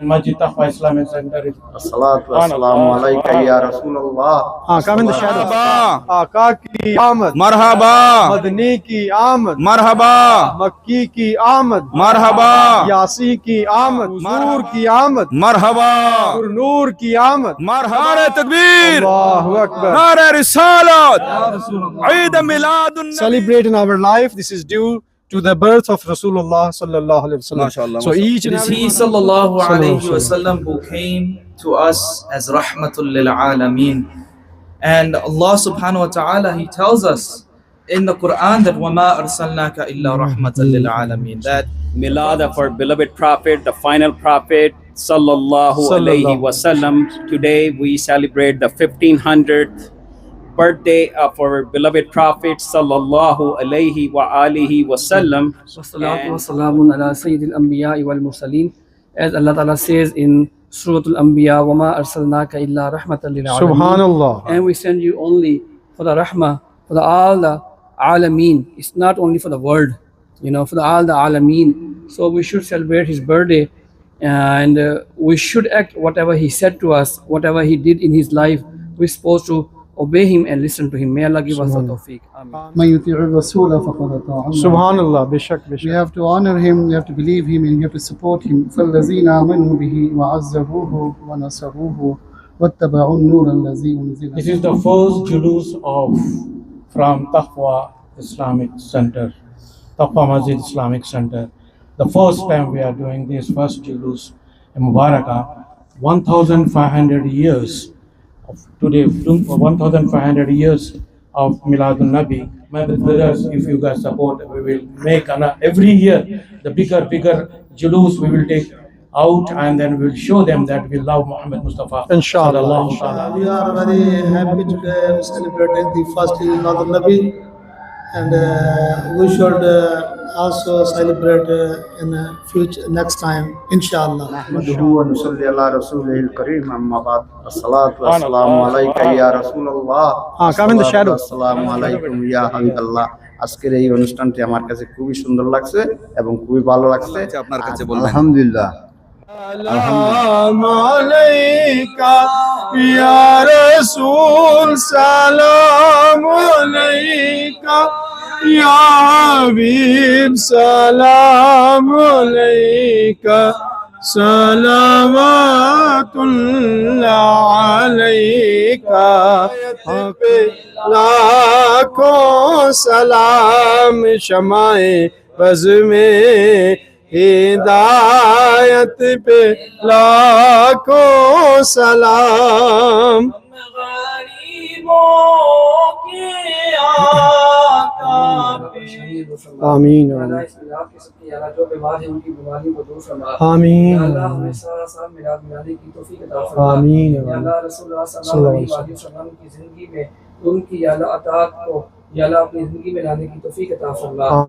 Masjid Taqwa Islamic Center is. As-salatu as-salamu alayka ya Rasulullah. Ah, come in the shadow. Marhaba. Ah, Aka ah, ki aamad. Marhaba. Madni ki aamad. Marhaba. Makki ki aamad. Marhaba. Yasi ki aamad. Nur ki aamad. Marhaba. Nur ki aamad. Marhaba. Nare takbir. Allahu Akbar. Nare risalat. Ya Rasulullah. Eid Miladun. Celebrate our life. This is due to the birth of Rasulullah sallallahu alaihi wasallam MashaAllah, so each and It is every He one- sallallahu alayhi Sallallahu wasallam who came to us as rahmatul lil alameen. And Allah subhanahu wa ta'ala, He tells us in the Quran that وَمَا أَرْسَلْنَاكَ إِلَّا رَحْمَةً لِلْعَالَمِينَ That milad of our beloved prophet, the final prophet, sallallahu alaihi Sallallahu. wasallam. Today we celebrate the 1500th birthday of our beloved prophet, sallallahu alaihi wa alihi wasallam. والصلاة And- والسلام على سيد الأنبياء والمرسلين as Allah Ta'ala says in Surah Al-Anbiya وَمَا أَرْسَلْنَاكَ إِلَّا رَحْمَةً لِلْعَالَمِينَ subhanallah and we send you only for the rahmah for the all the alameen it's not only for the world you know for the all the alameen so we should celebrate his birthday and uh, we should act whatever he said to us whatever he did in his life we're supposed to obey him and listen to him may Allah give us the tawfiq Amen. من يطيع الرسول فقد أطاع الله. subhanallah bishak We bishak have to honor him, we have to believe him, and we have to support him. فالذين آمنوا به وعزروه ونصروه واتبعوا النور الذي أنزل This is the first julus of from Taqwa Islamic Center, Taqwa Masjid Islamic Center. The first time we are doing this first julus in Mubarakah, 1,500 years of today, 1,500 years of Miladun Nabi. My brothers, if you guys support, we will make an, every year the bigger, bigger julus we will take out and then we will show them that we love Muhammad Mustafa. Inshallah, sallallahu inshallah. We are very happy today celebrating the first Eid al-Nabi and uh, we should uh, also celebrate uh, in uh, future next time inshallah نحمده ونصلي على رسوله الكريم أما بعد الصلاة والسلام عليك يا رسول الله Ah, come in the shadow. السلام عليكم يا حبيب الله আজকের এই অনুষ্ঠানটি আমার কাছে খুবই সুন্দর লাগছে এবং খুবই ভালো লাগছে আপনার কাছে বলবেন। আলহামদুলিল্লাহ سلام عليك يا رسول سلام عليك يا حبيب سلام عليك صلوات الله عليك لاکھوں سلام شمائے بز میں ہدایت پہ لاکھوں سلام آمین. اللہ اس کے جو بیمار ہیں ان کی بیماری کو دور فرما۔ آمین. اللہ ہمیں سارا سال کی توفیق عطا فرما۔ آمین. اللہ رسول اللہ صلی اللہ علیہ وسلم کی زندگی میں ان کی اللہ عطاعت کو اپنی زندگی میں لانے کی توفیق عطا فرما۔